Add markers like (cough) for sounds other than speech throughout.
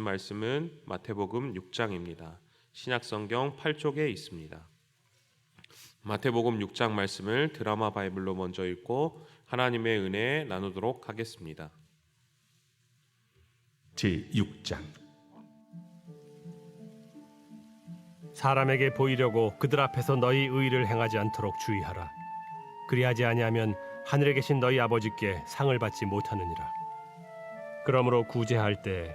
말씀은 마태복음 6장입니다. 신약 성경 8쪽에 있습니다. 마태복음 6장 말씀을 드라마 바이블로 먼저 읽고 하나님의 은혜 나누도록 하겠습니다. 제 6장 사람에게 보이려고 그들 앞에서 너희 의를 행하지 않도록 주의하라. 그리하지 아니하면 하늘에 계신 너희 아버지께 상을 받지 못하느니라. 그러므로 구제할 때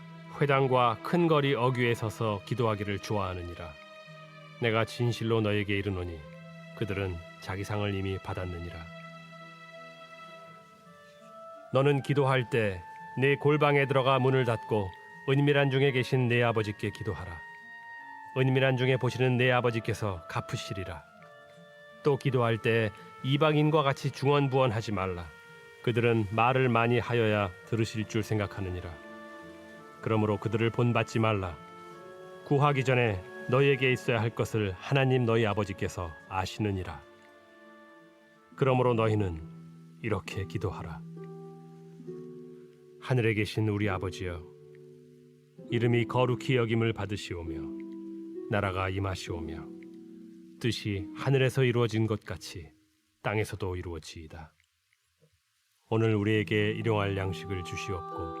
회당과 큰 거리 어귀에 서서 기도하기를 좋아하느니라. 내가 진실로 너에게 이르노니 그들은 자기 상을 이미 받았느니라. 너는 기도할 때 내 골방에 들어가 문을 닫고 은밀한 중에 계신 내 아버지께 기도하라. 은밀한 중에 보시는 내 아버지께서 갚으시리라. 또 기도할 때 이방인과 같이 중언부언하지 말라. 그들은 말을 많이 하여야 들으실 줄 생각하느니라. 그러므로 그들을 본받지 말라. 구하기 전에 너희에게 있어야 할 것을 하나님 너희 아버지께서 아시느니라. 그러므로 너희는 이렇게 기도하라. 하늘에 계신 우리 아버지여, 이름이 거룩히 여김을 받으시오며, 나라가 임하시오며, 뜻이 하늘에서 이루어진 것 같이 땅에서도 이루어지이다. 오늘 우리에게 일용할 양식을 주시옵고,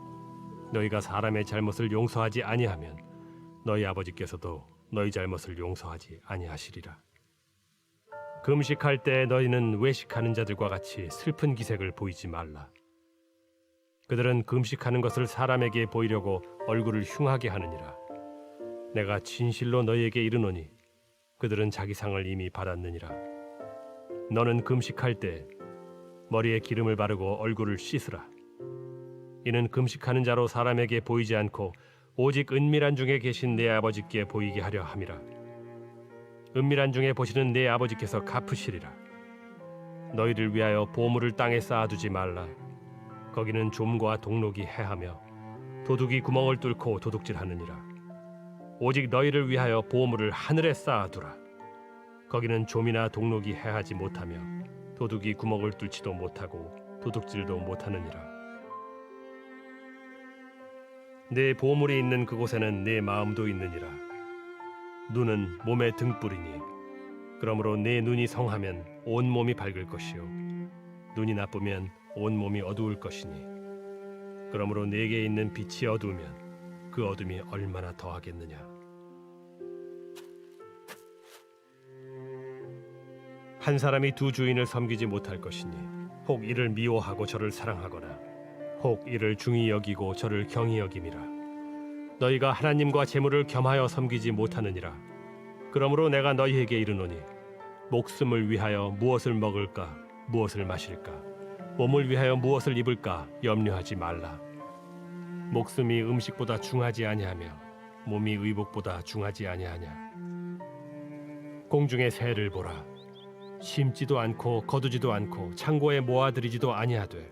너희가 사람의 잘못을 용서하지 아니하면 너희 아버지께서도 너희 잘못을 용서하지 아니하시리라. 금식할 때 너희는 외식하는 자들과 같이 슬픈 기색을 보이지 말라. 그들은 금식하는 것을 사람에게 보이려고 얼굴을 흉하게 하느니라. 내가 진실로 너희에게 이르노니 그들은 자기 상을 이미 받았느니라. 너는 금식할 때 머리에 기름을 바르고 얼굴을 씻으라. 이는 금식하는 자로 사람에게 보이지 않고 오직 은밀한 중에 계신 내 아버지께 보이게 하려 함이라. 은밀한 중에 보시는 내 아버지께서 갚으시리라. 너희를 위하여 보물을 땅에 쌓아두지 말라. 거기는 좀과 동록이 해하며 도둑이 구멍을 뚫고 도둑질하느니라. 오직 너희를 위하여 보물을 하늘에 쌓아두라. 거기는 좀이나 동록이 해하지 못하며 도둑이 구멍을 뚫지도 못하고 도둑질도 못하느니라. 내 보물이 있는 그곳에는 내 마음도 있느니라. 눈은 몸의 등불이니 그러므로 내 눈이 성하면 온 몸이 밝을 것이요 눈이 나쁘면 온 몸이 어두울 것이니 그러므로 내게 있는 빛이 어두우면 그 어둠이 얼마나 더하겠느냐 한 사람이 두 주인을 섬기지 못할 것이니 혹 이를 미워하고 저를 사랑하거나 혹 이를 중히 여기고 저를 경히 여김이라 너희가 하나님과 재물을 겸하여 섬기지 못하느니라 그러므로 내가 너희에게 이르노니 목숨을 위하여 무엇을 먹을까 무엇을 마실까 몸을 위하여 무엇을 입을까 염려하지 말라. 목숨이 음식보다 중하지 아니하며 몸이 의복보다 중하지 아니하냐. 공중의 새를 보라. 심지도 않고 거두지도 않고 창고에 모아들이지도 아니하되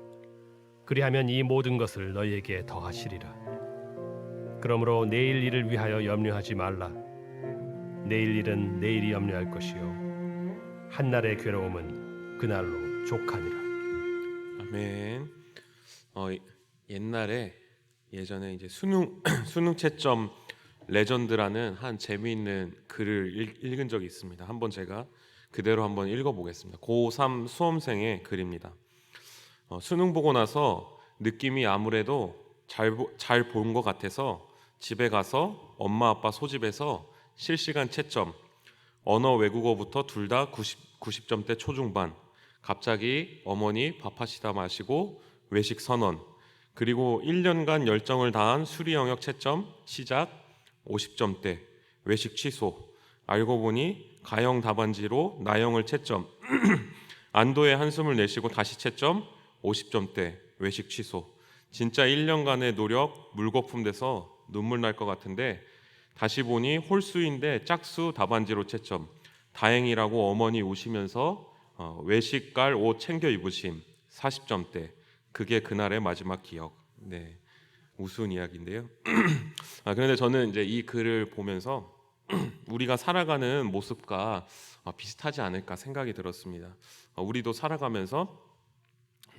그리하면 이 모든 것을 너희에게 더하시리라 그러므로 내일 일을 위하여 염려하지 말라 내일 일은 내일이 염려할 것이요 한 날의 괴로움은 그날로 족하니라 아멘. 어, 옛날에 예전에 이제 수능 (clears throat) 수능 채점 레전드라는 한 재미있는 글을 읽, 읽은 적이 있습니다. 한번 제가 그대로 한번 읽어보겠습니다. 고3 수험생의 글입니다. 어, 수능 보고 나서 느낌이 아무래도 잘잘 본 것 같아서 집에 가서 엄마 아빠 소집해서 실시간 채점. 언어 외국어부터 둘 다 90, 90점대 초중반. 갑자기 어머니 밥하시다 마시고 외식 선언. 그리고 1년간 열정을 다한 수리 영역 채점 시작 50점대. 외식 취소. 알고 보니 가형 답안지로 나영을 채점. (clears throat) 안도의 한숨을 내쉬고 다시 채점 50점대 외식 취소. 진짜 1년간의 노력 물거품 돼서 눈물 날 것 같은데 다시 보니 홀수인데 짝수 답안지로 채점. 다행이라고 어머니 우시면서 어, 외식 갈 옷 챙겨 입으심. 40점대. 그게 그날의 마지막 기억. 네. 우스운 이야기인데요. (clears throat) 아 그런데 저는 이제 이 글을 보면서 (clears throat) 우리가 살아가는 모습과 어, 비슷하지 않을까 생각이 들었습니다. 어, 우리도 살아가면서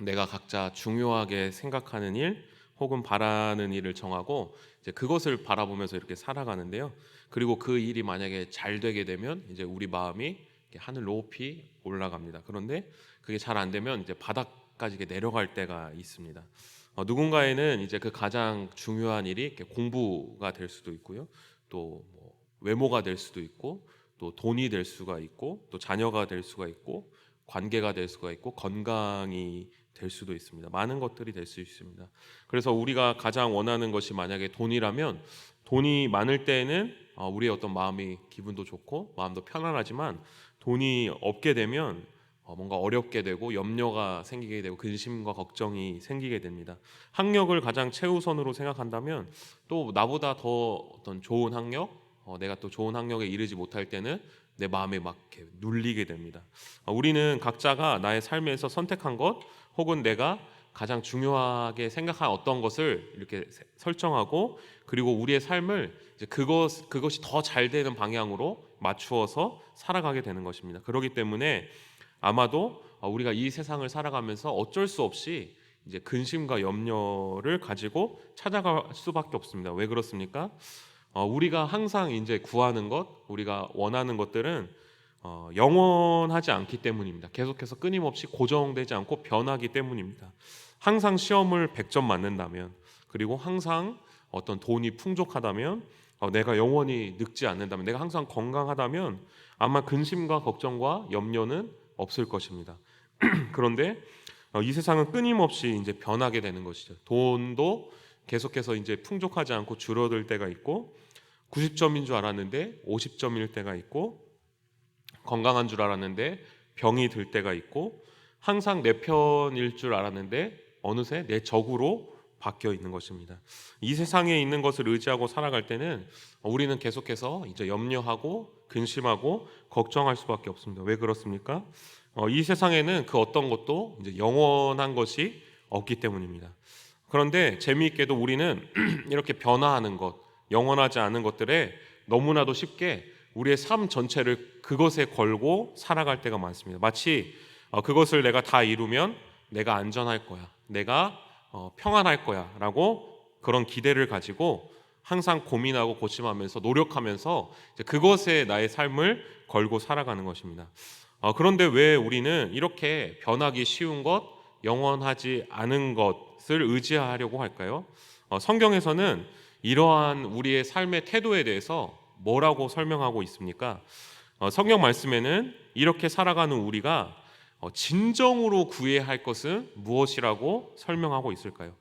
내가 각자 중요하게 생각하는 일 혹은 바라는 일을 정하고 이제 그것을 바라보면서 이렇게 살아가는데요. 그리고 그 일이 만약에 잘 되게 되면 이제 우리 마음이 하늘 높이 올라갑니다. 그런데 그게 잘 안 되면 이제 바닥까지 내려갈 때가 있습니다. 어, 누군가에는 이제 그 가장 중요한 일이 공부가 될 수도 있고요. 또 뭐 외모가 될 수도 있고 또 돈이 될 수가 있고 또 자녀가 될 수가 있고 관계가 될 수가 있고 건강이 될 수도 있습니다. 많은 것들이 될 수 있습니다. 그래서 우리가 가장 원하는 것이 만약에 돈이라면 돈이 많을 때에는 어, 우리의 어떤 마음이 기분도 좋고 마음도 편안하지만 돈이 없게 되면 어, 뭔가 어렵게 되고 염려가 생기게 되고 근심과 걱정이 생기게 됩니다. 학력을 가장 최우선으로 생각한다면 또 나보다 더 어떤 좋은 학력, 어, 내가 또 좋은 학력에 이르지 못할 때는 내 마음에 막 눌리게 됩니다. 어, 우리는 각자가 나의 삶에서 선택한 것 혹은 내가 가장 중요하게 생각한 어떤 것을 이렇게 세- 설정하고 그리고 우리의 삶을 이제 그것 그것이 더 잘 되는 방향으로 맞추어서 살아가게 되는 것입니다. 그렇기 때문에 아마도 어, 우리가 이 세상을 살아가면서 어쩔 수 없이 이제 근심과 염려를 가지고 찾아갈 수밖에 없습니다. 왜 그렇습니까? 어, 우리가 항상 이제 구하는 것, 우리가 원하는 것들은 어, 영원하지 않기 때문입니다. 계속해서 끊임없이 고정되지 않고 변하기 때문입니다. 항상 시험을 100점 맞는다면 그리고 항상 어떤 돈이 풍족하다면 어, 내가 영원히 늙지 않는다면 내가 항상 건강하다면 아마 근심과 걱정과 염려는 없을 것입니다. (clears throat) 그런데 어, 이 세상은 끊임없이 이제 변하게 되는 것이죠. 돈도 계속해서 이제 풍족하지 않고 줄어들 때가 있고 90점인 줄 알았는데 50점일 때가 있고 건강한 줄 알았는데 병이 들 때가 있고 항상 내 편일 줄 알았는데 어느새 내 적으로 바뀌어 있는 것입니다. 이 세상에 있는 것을 의지하고 살아갈 때는 우리는 계속해서 이제 염려하고 근심하고 걱정할 수밖에 없습니다. 왜 그렇습니까? 어, 이 세상에는 그 어떤 것도 이제 영원한 것이 없기 때문입니다. 그런데 재미있게도 우리는 (clears throat) 이렇게 변화하는 것, 영원하지 않은 것들에 너무나도 쉽게 우리의 삶 전체를 그것에 걸고 살아갈 때가 많습니다. 마치 어, 그것을 내가 다 이루면 내가 안전할 거야, 내가 어, 평안할 거야 라고 그런 기대를 가지고 항상 고민하고 고심하면서 노력하면서 그것에 나의 삶을 걸고 살아가는 것입니다. 어, 그런데 왜 우리는 이렇게 변하기 쉬운 것, 영원하지 않은 것을 의지하려고 할까요? 어, 성경에서는 이러한 우리의 삶의 태도에 대해서 뭐라고 설명하고 있습니까? 어, 성경 말씀에는 이렇게 살아가는 우리가 어, 진정으로 구해야 할 것은 무엇이라고 설명하고 있을까요?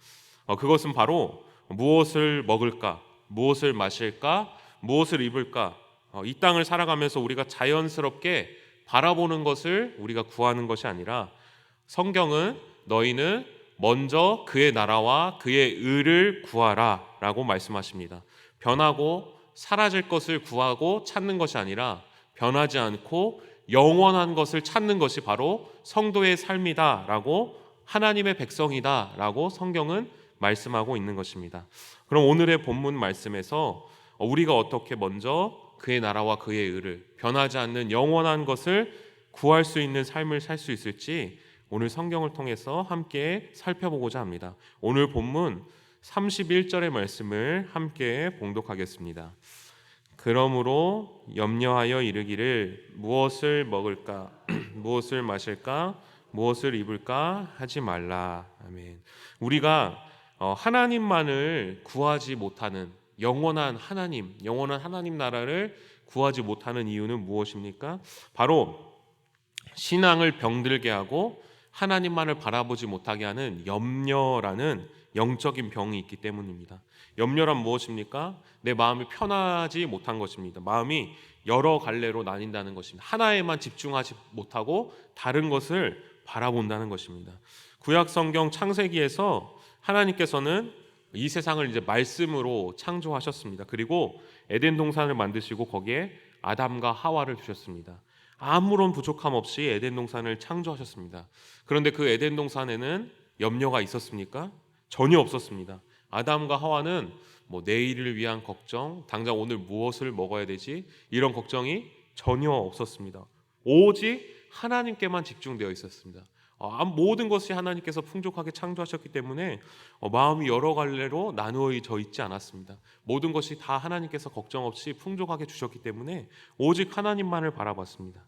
어, 그것은 바로 무엇을 먹을까, 무엇을 마실까, 무엇을 입을까? 어, 이 땅을 살아가면서 우리가 자연스럽게 바라보는 것을 우리가 구하는 것이 아니라 성경은 너희는 먼저 그의 나라와 그의 의를 구하라 라고 말씀하십니다. 변하고 사라질 것을 구하고 찾는 것이 아니라 변하지 않고 영원한 것을 찾는 것이 바로 성도의 삶이다라고 하나님의 백성이다라고 성경은 말씀하고 있는 것입니다. 그럼 오늘의 본문 말씀에서 우리가 어떻게 먼저 그의 나라와 그의 의를 변하지 않는 영원한 것을 구할 수 있는 삶을 살 수 있을지 오늘 성경을 통해서 함께 살펴보고자 합니다. 오늘 본문 31절의 말씀을 함께 봉독하겠습니다. 그러므로 염려하여 이르기를 무엇을 먹을까 (clears throat) 무엇을 마실까 무엇을 입을까 하지 말라. 아멘. 우리가 어, 하나님만을 구하지 못하는 영원한 하나님, 영원한 하나님 나라를 구하지 못하는 이유는 무엇입니까? 바로 신앙을 병들게 하고 하나님만을 바라보지 못하게 하는 염려라는 영적인 병이 있기 때문입니다. 염려란 무엇입니까? 내 마음이 편하지 못한 것입니다. 마음이 여러 갈래로 나뉜다는 것입니다. 하나에만 집중하지 못하고 다른 것을 바라본다는 것입니다. 구약 성경 창세기에서 하나님께서는 이 세상을 이제 말씀으로 창조하셨습니다. 그리고 에덴 동산을 만드시고 거기에 아담과 하와를 주셨습니다. 아무런 부족함 없이 에덴 동산을 창조하셨습니다. 그런데 그 에덴 동산에는 염려가 있었습니까? 전혀 없었습니다. 아담과 하와는 뭐 내일을 위한 걱정, 당장 오늘 무엇을 먹어야 되지 이런 걱정이 전혀 없었습니다. 오직 하나님께만 집중되어 있었습니다. 아, 모든 것이 하나님께서 풍족하게 창조하셨기 때문에 어, 마음이 여러 갈래로 나누어져 있지 않았습니다. 모든 것이 다 하나님께서 걱정 없이 풍족하게 주셨기 때문에 오직 하나님만을 바라봤습니다.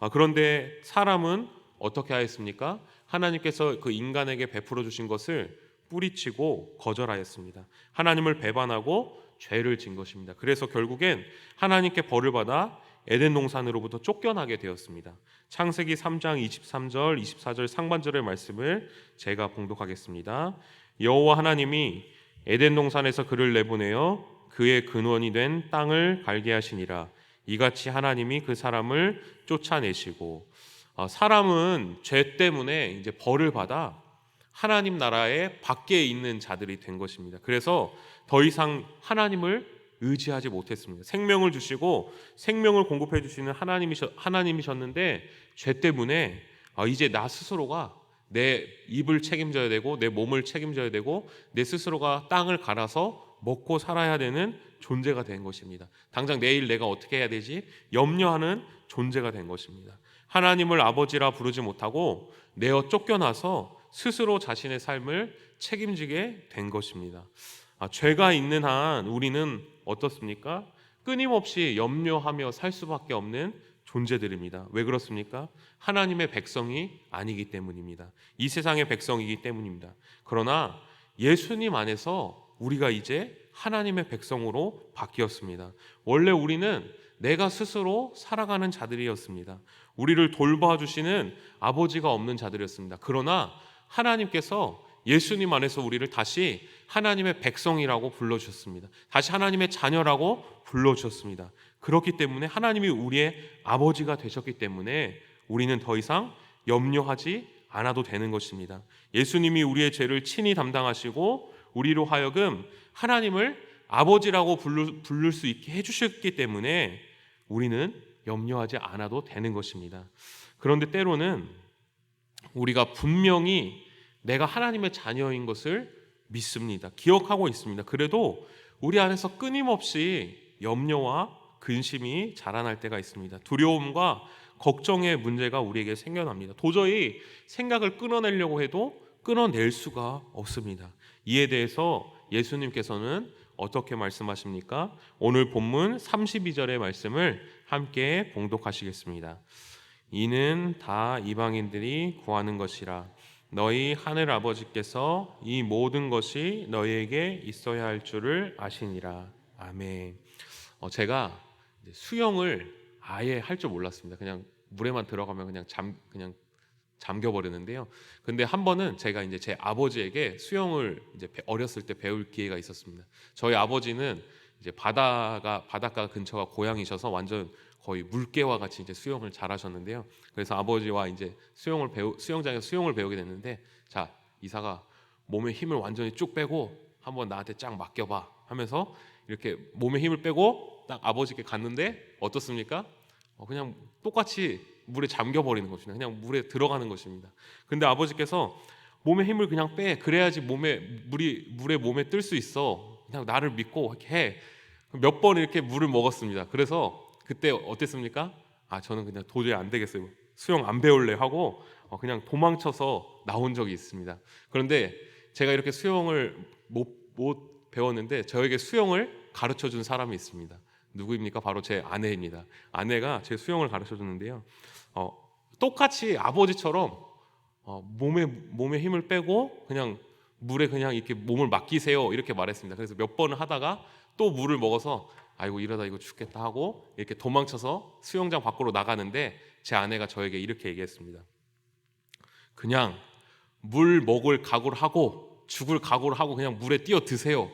아, 그런데 사람은 어떻게 하였습니까? 하나님께서 그 인간에게 베풀어 주신 것을 뿌리치고 거절하였습니다. 하나님을 배반하고 죄를 진 것입니다. 그래서 결국엔 하나님께 벌을 받아 에덴 동산으로부터 쫓겨나게 되었습니다. 창세기 3장 23절, 24절 상반절의 말씀을 제가 봉독하겠습니다. 여호와 하나님이 에덴 동산에서 그를 내보내어 그의 근원이 된 땅을 갈게 하시니라. 이같이 하나님이 그 사람을 쫓아내시고 어, 사람은 죄 때문에 이제 벌을 받아 하나님 나라의 밖에 있는 자들이 된 것입니다. 그래서 더 이상 하나님을 의지하지 못했습니다. 생명을 주시고 생명을 공급해 주시는 하나님이셨, 하나님이셨는데 죄 때문에 아, 이제 나 스스로가 내 입을 책임져야 되고 내 몸을 책임져야 되고 내 스스로가 땅을 갈아서 먹고 살아야 되는 존재가 된 것입니다. 당장 내일 내가 어떻게 해야 되지? 염려하는 존재가 된 것입니다. 하나님을 아버지라 부르지 못하고 내어 쫓겨나서 스스로 자신의 삶을 책임지게 된 것입니다. 아, 죄가 있는 한 우리는 어떻습니까? 끊임없이 염려하며 살 수밖에 없는 존재들입니다. 왜 그렇습니까? 하나님의 백성이 아니기 때문입니다. 이 세상의 백성이기 때문입니다. 그러나 예수님 안에서 우리가 이제 하나님의 백성으로 바뀌었습니다. 원래 우리는 내가 스스로 살아가는 자들이었습니다. 우리를 돌봐주시는 아버지가 없는 자들이었습니다. 그러나 하나님께서 예수님 안에서 우리를 다시 하나님의 백성이라고 불러주셨습니다. 다시 하나님의 자녀라고 불러주셨습니다. 그렇기 때문에 하나님이 우리의 아버지가 되셨기 때문에 우리는 더 이상 염려하지 않아도 되는 것입니다. 예수님이 우리의 죄를 친히 담당하시고 우리로 하여금 하나님을 아버지라고 부를, 부를 수 있게 해주셨기 때문에 우리는 염려하지 않아도 되는 것입니다. 그런데 때로는 우리가 분명히 내가 하나님의 자녀인 것을 믿습니다. 기억하고 있습니다. 그래도 우리 안에서 끊임없이 염려와 근심이 자라날 때가 있습니다. 두려움과 걱정의 문제가 우리에게 생겨납니다. 도저히 생각을 끊어내려고 해도 끊어낼 수가 없습니다. 이에 대해서 예수님께서는 어떻게 말씀하십니까? 오늘 본문 32절의 말씀을 함께 봉독하시겠습니다. 이는 다 이방인들이 구하는 것이라 너희 하늘 아버지께서 이 모든 것이 너희에게 있어야 할 줄을 아시니라. 아멘. 어, 제가 수영을 아예 할 줄 몰랐습니다. 그냥 물에만 들어가면 그냥 잠 그냥 잠겨 버리는데요. 근데 한 번은 제가 이제 제 아버지에게 수영을 이제 어렸을 때 배울 기회가 있었습니다. 저희 아버지는 이제 바다가 바닷가 근처가 고향이셔서 완전 거의 물개와 같이 이제 수영을 잘하셨는데요. 그래서 아버지와 이제 수영을 배우 수영장에서 수영을 배우게 됐는데 자 이사가 몸에 힘을 완전히 쭉 빼고 한번 나한테 쫙 맡겨봐 하면서 이렇게 몸에 힘을 빼고 딱 아버지께 갔는데 어떻습니까? 어, 그냥 똑같이 물에 잠겨 버리는 것입니다. 그냥 물에 들어가는 것입니다. 근데 아버지께서 몸에 힘을 그냥 빼 그래야지 몸에 물이 물에 몸에 뜰 수 있어. 그냥 나를 믿고 해. 몇 번 이렇게 물을 먹었습니다. 그래서 그때 어땠습니까? 아 저는 그냥 도저히 안 되겠어요. 수영 안 배울래 하고 어, 그냥 도망쳐서 나온 적이 있습니다. 그런데 제가 이렇게 수영을 못, 못 배웠는데 저에게 수영을 가르쳐 준 사람이 있습니다. 누구입니까? 바로 제 아내입니다. 아내가 제 수영을 가르쳐 줬는데요. 어, 똑같이 아버지처럼 어, 몸에 몸에 힘을 빼고 그냥 물에 그냥 이렇게 몸을 맡기세요 이렇게 말했습니다. 그래서 몇 번을 하다가 또 물을 먹어서 아이고 이러다 이거 죽겠다 하고 이렇게 도망쳐서 수영장 밖으로 나가는데 제 아내가 저에게 이렇게 얘기했습니다. 그냥 물 먹을 각오를 하고 죽을 각오를 하고 그냥 물에 뛰어 드세요.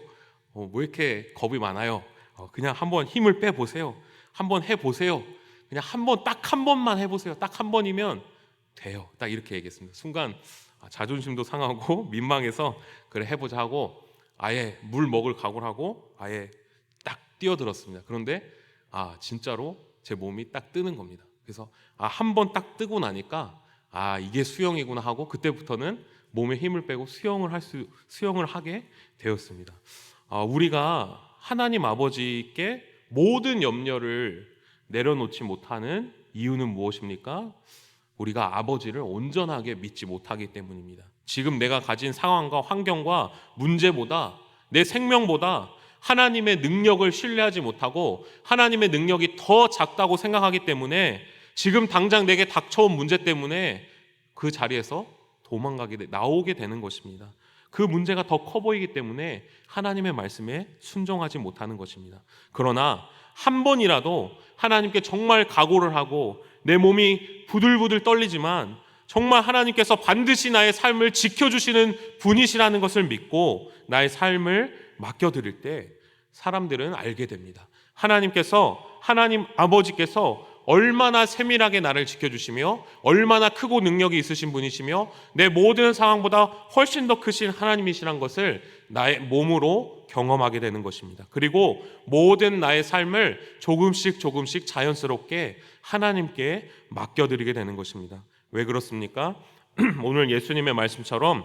어, 뭐 이렇게 겁이 많아요. 어, 그냥 한번 힘을 빼 보세요. 한번 해 보세요. 그냥 한번 딱 한 번만 해 보세요. 딱 한 번이면 돼요. 딱 이렇게 얘기했습니다. 순간 아, 자존심도 상하고 (laughs) 민망해서 그래 해보자 하고 아예 물 먹을 각오를 하고 아예 딱 뛰어들었습니다. 그런데 아 진짜로 제 몸이 딱 뜨는 겁니다. 그래서 아 한 번 딱 뜨고 나니까 아 이게 수영이구나 하고 그때부터는 몸에 힘을 빼고 수영을 할 수 수영을 하게 되었습니다. 아, 우리가 하나님 아버지께 모든 염려를 내려놓지 못하는 이유는 무엇입니까? 우리가 아버지를 온전하게 믿지 못하기 때문입니다. 지금 내가 가진 상황과 환경과 문제보다 내 생명보다 하나님의 능력을 신뢰하지 못하고 하나님의 능력이 더 작다고 생각하기 때문에 지금 당장 내게 닥쳐온 문제 때문에 그 자리에서 도망가게 돼, 나오게 되는 것입니다. 그 문제가 더 커 보이기 때문에 하나님의 말씀에 순종하지 못하는 것입니다. 그러나 한 번이라도 하나님께 정말 각오를 하고 내 몸이 부들부들 떨리지만 정말 하나님께서 반드시 나의 삶을 지켜주시는 분이시라는 것을 믿고 나의 삶을 맡겨드릴 때 사람들은 알게 됩니다. 하나님께서 하나님 아버지께서 얼마나 세밀하게 나를 지켜주시며 얼마나 크고 능력이 있으신 분이시며 내 모든 상황보다 훨씬 더 크신 하나님이시란 것을 나의 몸으로 경험하게 되는 것입니다. 그리고 모든 나의 삶을 조금씩 조금씩 자연스럽게 하나님께 맡겨드리게 되는 것입니다. 왜 그렇습니까? (clears throat) 오늘 예수님의 말씀처럼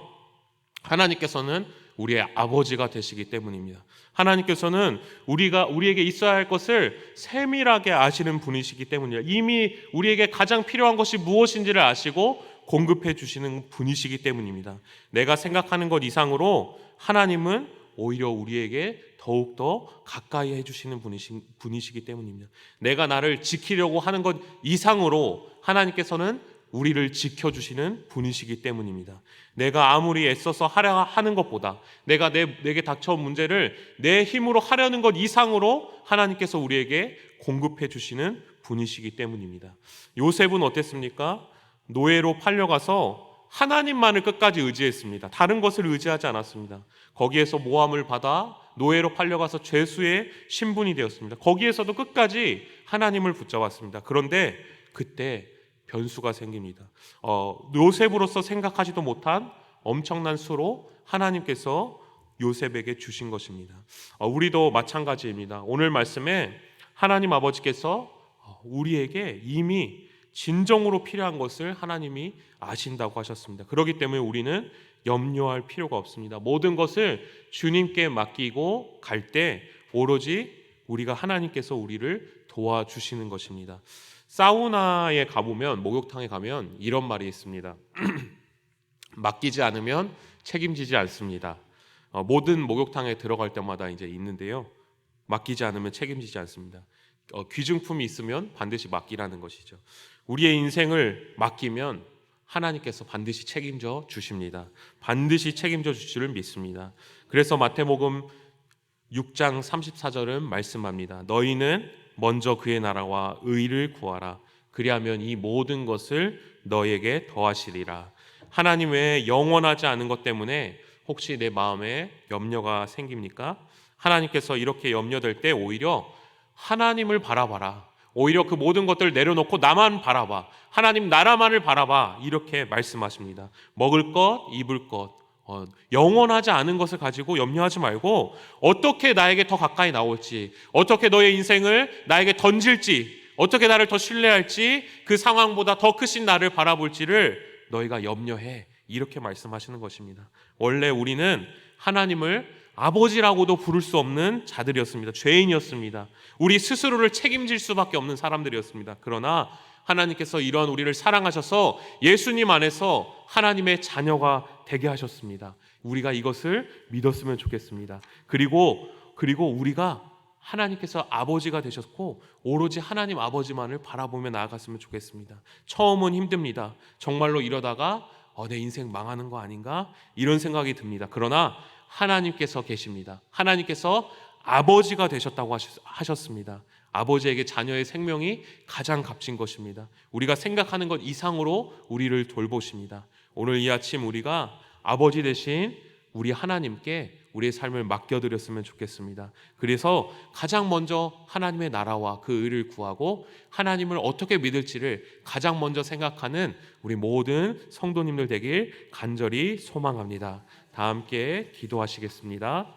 하나님께서는 우리의 아버지가 되시기 때문입니다. 하나님께서는 우리가 우리에게 있어야 할 것을 세밀하게 아시는 분이시기 때문이에요. 이미 우리에게 가장 필요한 것이 무엇인지를 아시고 공급해 주시는 분이시기 때문입니다. 내가 생각하는 것 이상으로 하나님은 오히려 우리에게 더욱 더 가까이 해주시는 분이시, 분이시기 때문입니다. 내가 나를 지키려고 하는 것 이상으로 하나님께서는 우리를 지켜주시는 분이시기 때문입니다. 내가 아무리 애써서 하려 하는 것보다 내가 내, 내게 닥쳐온 문제를 내 힘으로 하려는 것 이상으로 하나님께서 우리에게 공급해 주시는 분이시기 때문입니다. 요셉은 어땠습니까? 노예로 팔려가서 하나님만을 끝까지 의지했습니다. 다른 것을 의지하지 않았습니다. 거기에서 모함을 받아 노예로 팔려가서 죄수의 신분이 되었습니다. 거기에서도 끝까지 하나님을 붙잡았습니다. 그런데 그때 변수가 생깁니다. 어, 요셉으로서 생각하지도 못한 엄청난 수로 하나님께서 요셉에게 주신 것입니다. 어, 우리도 마찬가지입니다. 오늘 말씀에 하나님 아버지께서 어, 우리에게 이미 진정으로 필요한 것을 하나님이 아신다고 하셨습니다. 그렇기 때문에 우리는 염려할 필요가 없습니다. 모든 것을 주님께 맡기고 갈 때 오로지 우리가 하나님께서 우리를 도와주시는 것입니다. 사우나에 가보면 목욕탕에 가면 이런 말이 있습니다. (clears throat) 맡기지 않으면 책임지지 않습니다. 어, 모든 목욕탕에 들어갈 때마다 이제 있는데요. 맡기지 않으면 책임지지 않습니다. 어, 귀중품이 있으면 반드시 맡기라는 것이죠. 우리의 인생을 맡기면 하나님께서 반드시 책임져 주십니다. 반드시 책임져 주시를 믿습니다. 그래서 마태복음 6장 34절은 말씀합니다. 너희는 먼저 그의 나라와 의를 구하라. 그리하면 이 모든 것을 너에게 더하시리라. 하나님 외에 영원하지 않은 것 때문에 혹시 내 마음에 염려가 생깁니까? 하나님께서 이렇게 염려될 때 오히려 하나님을 바라봐라. 오히려 그 모든 것들을 내려놓고 나만 바라봐. 하나님 나라만을 바라봐. 이렇게 말씀하십니다. 먹을 것, 입을 것, 어, 영원하지 않은 것을 가지고 염려하지 말고 어떻게 나에게 더 가까이 나올지, 어떻게 너의 인생을 나에게 던질지, 어떻게 나를 더 신뢰할지, 그 상황보다 더 크신 나를 바라볼지를 너희가 염려해. 이렇게 말씀하시는 것입니다. 원래 우리는 하나님을 아버지라고도 부를 수 없는 자들이었습니다. 죄인이었습니다. 우리 스스로를 책임질 수밖에 없는 사람들이었습니다. 그러나 하나님께서 이런 우리를 사랑하셔서 예수님 안에서 하나님의 자녀가 되게 하셨습니다. 우리가 이것을 믿었으면 좋겠습니다. 그리고 그리고 우리가 하나님께서 아버지가 되셨고 오로지 하나님 아버지만을 바라보며 나아갔으면 좋겠습니다. 처음은 힘듭니다. 정말로 이러다가 어, 내 인생 망하는 거 아닌가 이런 생각이 듭니다. 그러나 하나님께서 계십니다. 하나님께서 아버지가 되셨다고 하셨- 하셨습니다. 아버지에게 자녀의 생명이 가장 값진 것입니다. 우리가 생각하는 것 이상으로 우리를 돌보십니다. 오늘 이 아침 우리가 아버지 대신 우리 하나님께 우리의 삶을 맡겨드렸으면 좋겠습니다. 그래서 가장 먼저 하나님의 나라와 그 의를 구하고 하나님을 어떻게 믿을지를 가장 먼저 생각하는 우리 모든 성도님들 되길 간절히 소망합니다. 다 함께 기도하시겠습니다.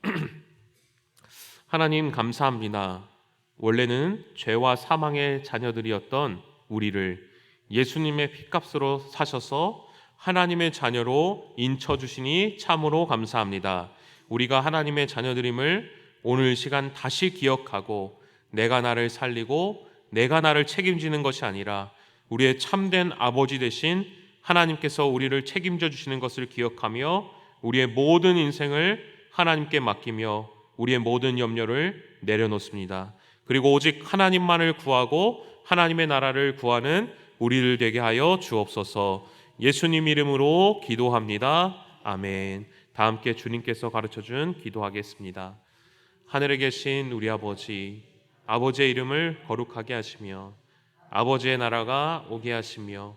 (clears throat) 하나님 감사합니다. 원래는 죄와 사망의 자녀들이었던 우리를 예수님의 피값으로 사셔서 하나님의 자녀로 인쳐 주시니 참으로 감사합니다. 우리가 하나님의 자녀들임을 오늘 시간 다시 기억하고 내가 나를 살리고 내가 나를 책임지는 것이 아니라 우리의 참된 아버지 대신 하나님께서 우리를 책임져 주시는 것을 기억하며 우리의 모든 인생을 하나님께 맡기며 우리의 모든 염려를 내려놓습니다. 그리고 오직 하나님만을 구하고 하나님의 나라를 구하는 우리를 되게 하여 주옵소서. 예수님 이름으로 기도합니다. 아멘. 다 함께 주님께서 가르쳐 준 기도하겠습니다. 하늘에 계신 우리 아버지, 아버지의 이름을 거룩하게 하시며 아버지의 나라가 오게 하시며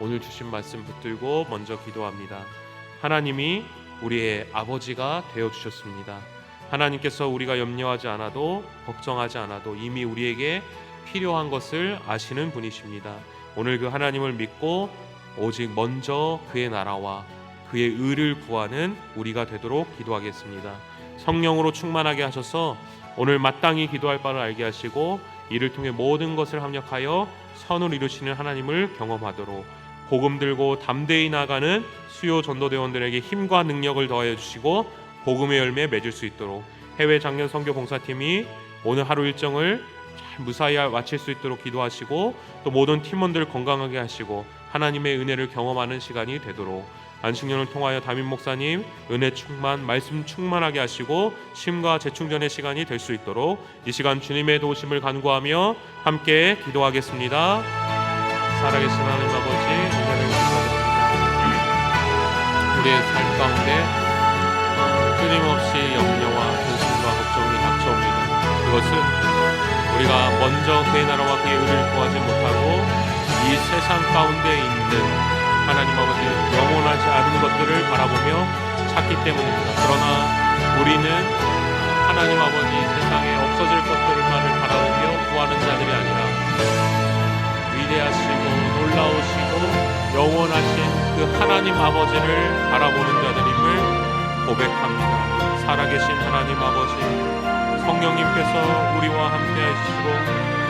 오늘 주신 말씀 붙들고 먼저 기도합니다. 하나님이 우리의 아버지가 되어 주셨습니다. 하나님께서 우리가 염려하지 않아도 걱정하지 않아도 이미 우리에게 필요한 것을 아시는 분이십니다. 오늘 그 하나님을 믿고 오직 먼저 그의 나라와 그의 의를 구하는 우리가 되도록 기도하겠습니다. 성령으로 충만하게 하셔서 오늘 마땅히 기도할 바를 알게 하시고 이를 통해 모든 것을 합력하여 선을 이루시는 하나님을 경험하도록 복음 들고 담대히 나가는 수요 전도대원들에게 힘과 능력을 더하여 주시고 복음의 열매 맺을 수 있도록 해외 장년 선교 봉사팀이 오늘 하루 일정을 잘 무사히 마칠 수 있도록 기도하시고 또 모든 팀원들 건강하게 하시고 하나님의 은혜를 경험하는 시간이 되도록 안식년을 통하여 담임 목사님 은혜 충만 말씀 충만하게 하시고 쉼과 재충전의 시간이 될 수 있도록 이 시간 주님의 도우심을 간구하며 함께 기도하겠습니다. 살아계신 하나님 아버지 은혜를 감사드립니다. 우리의 삶 가운데 어, 끊임없이 염려와 근심과 걱정이 닥쳐옵니다. 그것은 우리가 먼저 그의 나라와 그의 의를 구하지 못하고 이 세상 가운데 있는 하나님 아버지 영원하지 않은 것들을 바라보며 찾기 때문입니다. 그러나 우리는 하나님 아버지 세상에 없어질 것들만을 바라보며 구하는 자들이 아니라 위대하시고 놀라우시고 영원하신 그 하나님 아버지를 바라보는 자들임을 고백합니다. 살아계신 하나님 아버지 성령님께서 우리와 함께 하시고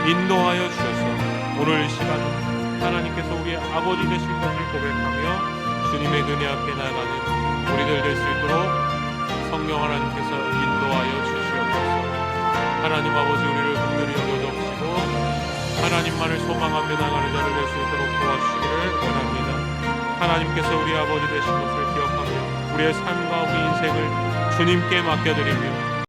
인도하여 주셔서 오늘 이 시간 하나님께서 우리의 아버지 되신 것을 고백하며 주님의 은혜 앞에 나가는 우리들 될 수 있도록 성령 하나님께서 인도하여 주시옵소서. 하나님 아버지 우리를 긍휼히 여겨주시고 하나님만을 소망하며 나가는 자를 될 수 있도록 도와주시기를 원합니다. 하나님께서 우리 아버지 되신 것을 기억하며 우리의 삶과 우리 인생을 주님께 맡겨드리며